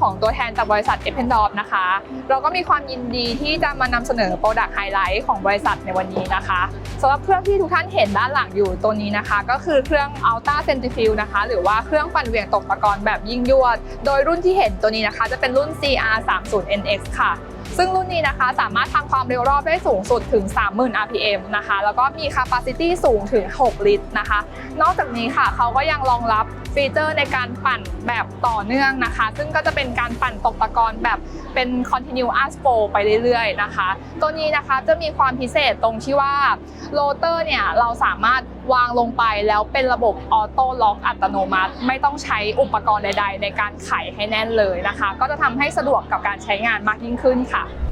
ของตัวแทนจากบริษัท e p p e n d o r f นะคะ เราก็มีความยินดีที่จะมานำเสนอโปรดักต์ไฮไลท์ของบริษัทในวันนี้นะคะสำหรับเครื่องที่ทุกท่านเห็นด้านหลังอยู่ตัวนี้นะคะ ก็คือเครื่อง Ultra Centrifuge นะคะ หรือว่าเครื่องปั่นเหวี่ยงตกตะกอนแบบยิ่งยวด โดยรุ่นที่เห็นตัวนี้นะคะ จะเป็นรุ่น CR30NX ค่ะซึ่งรุ่นนี้นะคะสามารถทำความเร็วรอบได้สูงสุดถึง 30,000 rpm นะคะ แล้วก็มี capacity สูงถึง 6 ลิตรนะคะ นอกจากนี้ค่ะเขาก็ยังรองรับฟีเจอร์ในการปั่นแบบต่อเนื่องนะคะ ซึ่งก็จะเป็นการปั่นตกตะกอนแบบเป็น continuous flow ไปเรื่อยๆนะคะ ตัวนี้นะคะจะมีความพิเศษตรงที่ว่าโรเตอร์เนี่ยเราสามารถวางลงไปแล้วเป็นระบบออโต้ล็อกอัตโนมัติ ไม่ต้องใช้อุปกรณ์ใด ๆ ในการไขให้แน่นเลยนะคะ ก็จะทำให้สะดวกกับการใช้งานมากยิ่งขึ้นค่ะ好。